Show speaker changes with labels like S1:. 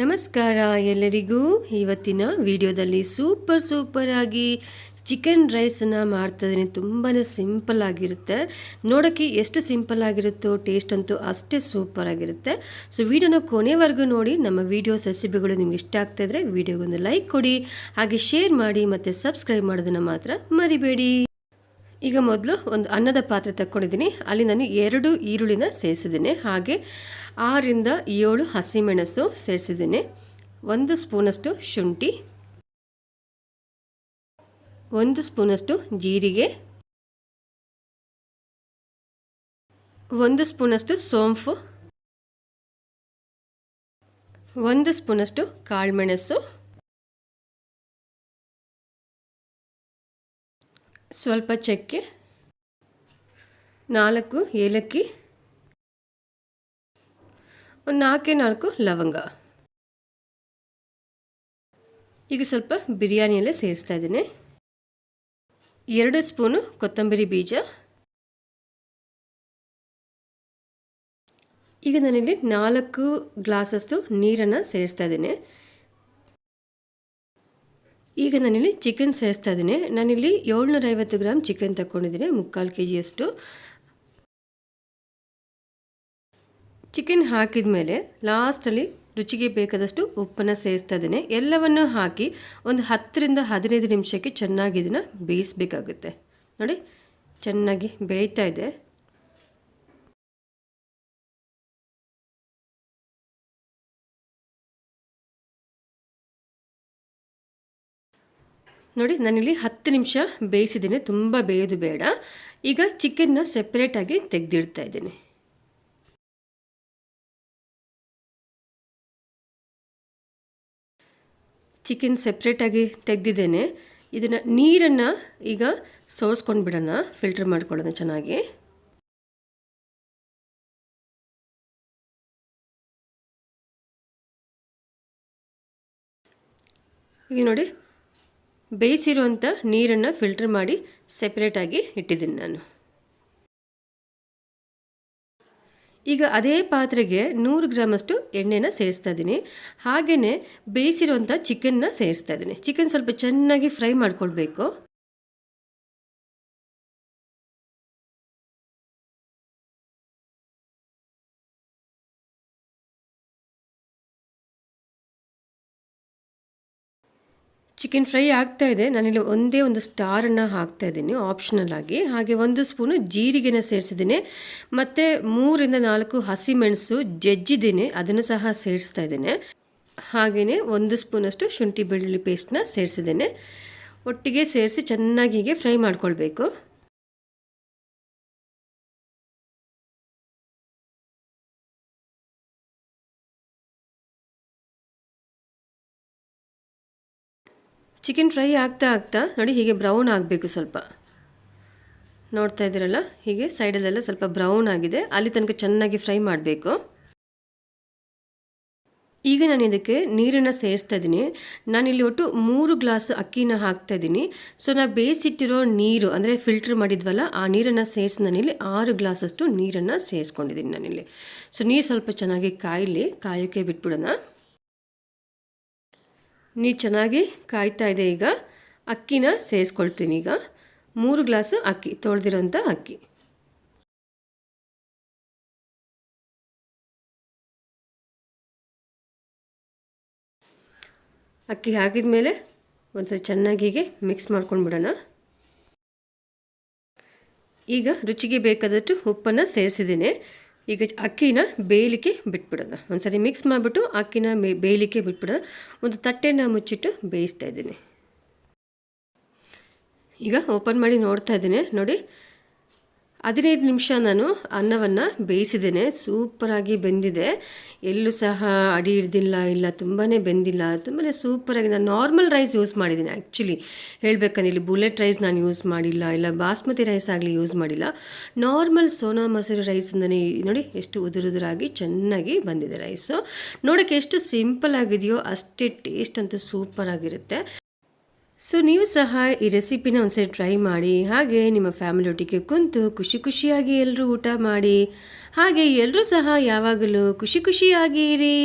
S1: ನಮಸ್ಕಾರ ಎಲ್ಲರಿಗೂ. ಇವತ್ತಿನ ವಿಡಿಯೋದಲ್ಲಿ ಸೂಪರ್ ಸೂಪರ್ ಆಗಿ ಚಿಕನ್ ರೈಸನ್ನು ಮಾಡ್ತಾಯಿದ್ದೀನಿ ತುಂಬಾ ಸಿಂಪಲ್ ಆಗಿರುತ್ತೆ. ನೋಡೋಕ್ಕೆ ಎಷ್ಟು ಸಿಂಪಲ್ ಆಗಿರುತ್ತೋ, ಟೇಸ್ಟ್ ಅಂತೂ ಅಷ್ಟೇ ಸೂಪರ್ ಆಗಿರುತ್ತೆ. ಸೊ, ವಿಡಿಯೋನ ಕೊನೆವರೆಗೂ ನೋಡಿ. ನಮ್ಮ ವಿಡಿಯೋ ರೆಸಿಪಿಗಳು ನಿಮ್ಗೆ ಇಷ್ಟ ಆಗ್ತಾಯಿದ್ರೆ ವಿಡಿಯೋಗೊಂದು ಲೈಕ್ ಕೊಡಿ. ಹಾಗೆ ಶೇರ್ ಮಾಡಿ ಮತ್ತು ಸಬ್ಸ್ಕ್ರೈಬ್ ಮಾಡೋದನ್ನು ಮಾತ್ರ ಮರಿಬೇಡಿ. ಈಗ ಮೊದಲು ಒಂದು ಅನ್ನದ ಪಾತ್ರೆ ತಕ್ಕೊಂಡಿದ್ದೀನಿ. ಅಲ್ಲಿ ನಾನು ಎರಡು ಈರುಳ್ಳಿನ ಸೇರಿಸಿದ್ದೀನಿ. ಹಾಗೆ ಆರರಿಂದ ಏಳು ಹಸಿಮೆಣಸು ಸೇರಿಸಿದ್ದೀನಿ. ಒಂದು ಸ್ಪೂನಷ್ಟು ಶುಂಠಿ. ಒಂದು ಸ್ಪೂನಷ್ಟು ಜೀರಿಗೆ. ಒಂದು ಸ್ಪೂನಷ್ಟು ಸೋಂಪು. ಒಂದು ಸ್ಪೂನಷ್ಟು ಕಾಳುಮೆಣಸು. ಸ್ವಲ್ಪ ಚಕ್ಕೆ. ನಾಲ್ಕು ಏಲಕ್ಕಿ. ಒಂದು ನಾಲ್ಕೇ ನಾಲ್ಕು ಲವಂಗ. ಈಗ ಸ್ವಲ್ಪ ಬಿರಿಯಾನಿಯಲ್ಲೇ ಸೇರಿಸ್ತಾ ಇದ್ದೀನಿ. ಎರಡು ಸ್ಪೂನು ಕೊತ್ತಂಬರಿ ಬೀಜ. ಈಗ ನಾನಿಲ್ಲಿ ನಾಲ್ಕು ಗ್ಲಾಸಷ್ಟು ನೀರನ್ನು ಸೇರಿಸ್ತಾ ಇದ್ದೀನಿ. ಈಗ ನಾನಿಲ್ಲಿ ಚಿಕನ್ ಸೇರಿಸ್ತಾ ಇದ್ದೀನಿ. ನಾನಿಲ್ಲಿ ಏಳ್ನೂರ ಐವತ್ತು ಗ್ರಾಮ್ ಚಿಕನ್ ತಗೊಂಡಿದ್ದೀನಿ ಮುಕ್ಕಾಲು ಕೆ ಜಿಯಷ್ಟು ಚಿಕನ್ ಹಾಕಿದ ಮೇಲೆ ಲಾಸ್ಟಲ್ಲಿ ರುಚಿಗೆ ಬೇಕಾದಷ್ಟು ಉಪ್ಪನ್ನು ಸೇರಿಸ್ತಾ ಇದ್ದೀನಿ. ಎಲ್ಲವನ್ನು ಹಾಕಿ ಒಂದು ಹತ್ತರಿಂದ ಹದಿನೈದು ನಿಮಿಷಕ್ಕೆ ಚೆನ್ನಾಗಿ ಇದನ್ನು ಬೇಯಿಸಬೇಕಾಗುತ್ತೆ. ನೋಡಿ, ಚೆನ್ನಾಗಿ ಬೇಯ್ತಾ ಇದೆ. ನೋಡಿ, ನಾನಿಲ್ಲಿ ಹತ್ತು ನಿಮಿಷ ಬೇಯಿಸಿದ್ದೀನಿ. ತುಂಬ ಬೇಯೋದು ಬೇಡ. ಈಗ ಚಿಕನ್ನ ಸೆಪ್ರೇಟಾಗಿ ತೆಗೆದಿಡ್ತಾ ಇದ್ದೀನಿ. ಚಿಕನ್ ಸೆಪ್ರೇಟಾಗಿ ತೆಗೆದಿದ್ದೇನೆ. ಇದನ್ನು ನೀರನ್ನು ಈಗ ಸೋರ್ಸ್ಕೊಂಡು ಬಿಡೋಣ. ಫಿಲ್ಟರ್ ಮಾಡ್ಕೊಳ್ಳೋಣ ಚೆನ್ನಾಗಿ. ಈಗ ನೋಡಿ ಬೇಯಿಸಿರುವಂಥ ನೀರನ್ನು ಫಿಲ್ಟರ್ ಮಾಡಿ ಸೆಪ್ರೇಟಾಗಿ ಇಟ್ಟಿದ್ದೀನಿ ನಾನು. ಈಗ ಅದೇ ಪಾತ್ರೆಗೆ ನೂರು ಗ್ರಾಮಷ್ಟು ಎಣ್ಣೆನ ಸೇರಿಸ್ತಾ ಇದ್ದೀನಿ. ಹಾಗೆಯೇ ಬೇಯಿಸಿರುವಂಥ ಚಿಕನ್ನ ಸೇರಿಸ್ತಾ ಇದ್ದೀನಿ. ಚಿಕನ್ ಸ್ವಲ್ಪ ಚೆನ್ನಾಗಿ ಫ್ರೈ ಮಾಡ್ಕೊಳ್ಬೇಕು. ಚಿಕನ್ ಫ್ರೈ ಆಗ್ತಾ ಇದೆ. ನಾನಿಲ್ಲಿ ಒಂದೇ ಒಂದು ಸ್ಟಾರನ್ನು ಹಾಕ್ತಾ ಇದ್ದೀನಿ ಆಪ್ಷನಲ್ ಆಗಿ. ಹಾಗೆ ಒಂದು ಸ್ಪೂನು ಜೀರಿಗೆನ ಸೇರಿಸಿದ್ದೀನಿ. ಮತ್ತು ಮೂರಿಂದ ನಾಲ್ಕು ಹಸಿಮೆಣಸು ಜಜ್ಜಿದ್ದೀನಿ, ಅದನ್ನು ಸಹ ಸೇರಿಸ್ತಾ ಇದ್ದೇನೆ. ಹಾಗೆಯೇ ಒಂದು ಸ್ಪೂನಷ್ಟು ಶುಂಠಿ ಬೆಳ್ಳುಳ್ಳಿ ಪೇಸ್ಟನ್ನ ಸೇರಿಸಿದ್ದೇನೆ. ಒಟ್ಟಿಗೆ ಸೇರಿಸಿ ಚೆನ್ನಾಗಿ ಫ್ರೈ ಮಾಡ್ಕೊಳ್ಬೇಕು. ಚಿಕನ್ ಫ್ರೈ ಆಗ್ತಾ ಆಗ್ತಾ ನೋಡಿ ಹೀಗೆ ಬ್ರೌನ್ ಆಗಬೇಕು ಸ್ವಲ್ಪ. ನೋಡ್ತಾ ಇದ್ದೀರಲ್ಲ? ಹೀಗೆ ಸೈಡಲ್ಲೆಲ್ಲ ಸ್ವಲ್ಪ ಬ್ರೌನ್ ಆಗಿದೆ. ಅಲ್ಲಿ ತನಕ ಚೆನ್ನಾಗಿ ಫ್ರೈ ಮಾಡಬೇಕು. ಈಗ ನಾನು ಇದಕ್ಕೆ ನೀರನ್ನು ಸೇರಿಸ್ತಾ ಇದ್ದೀನಿ. ನಾನಿಲ್ಲಿ ಒಟ್ಟು ಮೂರು ಗ್ಲಾಸ್ ಅಕ್ಕಿನ ಹಾಕ್ತಾ ಇದ್ದೀನಿ. ಸೊ, ನಾ ಬೇಯಿಸಿಟ್ಟಿರೋ ನೀರು, ಅಂದರೆ ಫಿಲ್ಟ್ರ್ ಮಾಡಿದ್ವಲ್ಲ, ಆ ನೀರನ್ನು ಸೇರಿಸಿ ನಾನಿಲ್ಲಿ ಆರು ಗ್ಲಾಸಷ್ಟು ನೀರನ್ನು ಸೇರಿಸ್ಕೊಂಡಿದ್ದೀನಿ ನಾನಿಲ್ಲಿ. ಸೊ, ನೀರು ಸ್ವಲ್ಪ ಚೆನ್ನಾಗಿ ಕಾಯಲಿ ಕಾಯೋಕ್ಕೆ ಬಿಟ್ಬಿಡೋಣ. ನೀರು ಚೆನ್ನಾಗಿ ಕಾಯ್ತಾ ಇದೆ ಈಗ. ಅಕ್ಕಿನ ಸೇರಿಸ್ಕೊಳ್ತೀನಿ ಈಗ. ಮೂರು ಗ್ಲಾಸ್ ಅಕ್ಕಿ, ತೊಳೆದಿರೋಂಥ ಅಕ್ಕಿ. ಅಕ್ಕಿ ಹಾಕಿದ ಮೇಲೆ ಒಂದ್ಸರಿ ಚೆನ್ನಾಗಿ ಹೀಗೆ ಮಿಕ್ಸ್ ಮಾಡ್ಕೊಂಡ್ಬಿಡೋಣ ಈಗ ರುಚಿಗೆ ಬೇಕಾದಷ್ಟು ಉಪ್ಪನ್ನು ಸೇರಿಸಿದ್ದೀನಿ. ಈಗ ಅಕ್ಕಿನ ಬೇಯಲಿಕ್ಕೆ ಬಿಟ್ಬಿಡೋಣ. ಒಂದ್ಸರಿ ಮಿಕ್ಸ್ ಮಾಡಿಬಿಟ್ಟು ಅಕ್ಕಿನ ಬೇಯಲಿಕ್ಕೆ ಬಿಟ್ಬಿಡೋಣ. ಒಂದು ತಟ್ಟೆನ ಮುಚ್ಚಿಟ್ಟು ಬೇಯಿಸ್ತಾ ಇದ್ದೀನಿ. ಈಗ ಓಪನ್ ಮಾಡಿ ನೋಡ್ತಾ ಇದ್ದೀನಿ. ನೋಡಿ ಹದಿನೈದು ನಿಮಿಷ ನಾನು ಅನ್ನವನ್ನು ಬೇಯಿಸಿದ್ದೇನೆ. ಸೂಪರಾಗಿ ಬೆಂದಿದೆ. ಎಲ್ಲೂ ಸಹ ಅಡಿ ಹಿಡ್ದಿಲ್ಲ, ಇಲ್ಲ ತುಂಬಾ ಬೆಂದಿಲ್ಲ. ತುಂಬಾ ಸೂಪರಾಗಿ ನಾನು ನಾರ್ಮಲ್ ರೈಸ್ ಯೂಸ್ ಮಾಡಿದ್ದೀನಿ. ಆ್ಯಕ್ಚುಲಿ ಹೇಳಬೇಕಂದ್ರೆ ಇಲ್ಲಿ ಬುಲೆಟ್ ರೈಸ್ ನಾನು ಯೂಸ್ ಮಾಡಿಲ್ಲ, ಇಲ್ಲ ಬಾಸ್ಮತಿ ರೈಸ್ ಆಗಲಿ ಯೂಸ್ ಮಾಡಿಲ್ಲ. ನಾರ್ಮಲ್ ಸೋನಾ ಮಸೂರಿ ರೈಸಿಂದನೇ ನೋಡಿ ಎಷ್ಟು ಉದುರುದುರಾಗಿ ಚೆನ್ನಾಗಿ ಬಂದಿದೆ ರೈಸು ನೋಡೋಕ್ಕೆ ಎಷ್ಟು ಸಿಂಪಲ್ ಆಗಿದೆಯೋ ಅಷ್ಟೇ ಟೇಸ್ಟ್ ಅಂತೂ ಸೂಪರಾಗಿರುತ್ತೆ ಸೊ ನೀವು ಸಹ ಈ ರೆಸಿಪಿನ ಒಂದ್ಸರಿ ಟ್ರೈ ಮಾಡಿ, ಹಾಗೆ ನಿಮ್ಮ ಫ್ಯಾಮಿಲಿ ಒಟ್ಟಿಗೆ ಕುಂತು ಖುಷಿ ಖುಷಿಯಾಗಿ ಎಲ್ಲರೂ ಊಟ ಮಾಡಿ, ಹಾಗೆ ಎಲ್ಲರೂ ಸಹ ಯಾವಾಗಲೂ ಖುಷಿ ಖುಷಿಯಾಗಿರಿ.